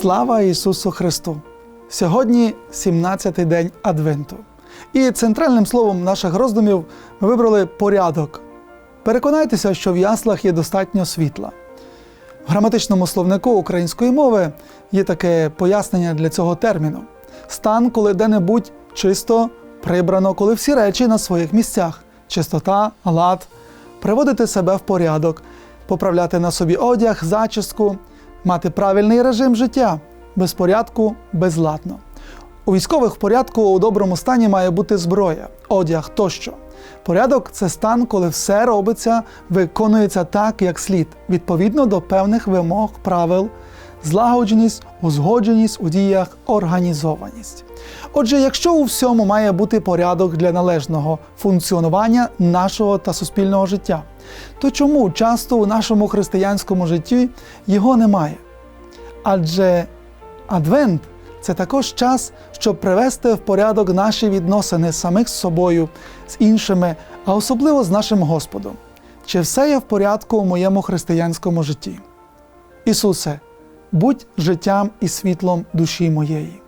Слава Ісусу Христу! Сьогодні 17-й день Адвенту. І центральним словом наших роздумів ми вибрали порядок. Переконайтеся, що в яслах є достатньо світла. В граматичному словнику української мови є таке пояснення для цього терміну: стан, коли де-небудь чисто прибрано, коли всі речі на своїх місцях, чистота, лад, приводити себе в порядок, поправляти на собі одяг, зачіску, мати правильний режим життя, без порядку, безладно. У військових порядку у доброму стані має бути зброя, одяг тощо. Порядок це стан, коли все робиться, виконується так, як слід, відповідно до певних вимог, правил, злагодженість, узгодженість у діях, організованість. Отже, якщо у всьому має бути порядок для належного функціонування нашого та суспільного життя, то чому часто у нашому християнському житті його немає? Адже Адвент це також час, щоб привести в порядок наші відносини самих з собою, з іншими, а особливо з нашим Господом. Чи все є в порядку у моєму християнському житті? Ісусе, будь життям і світлом душі моєї.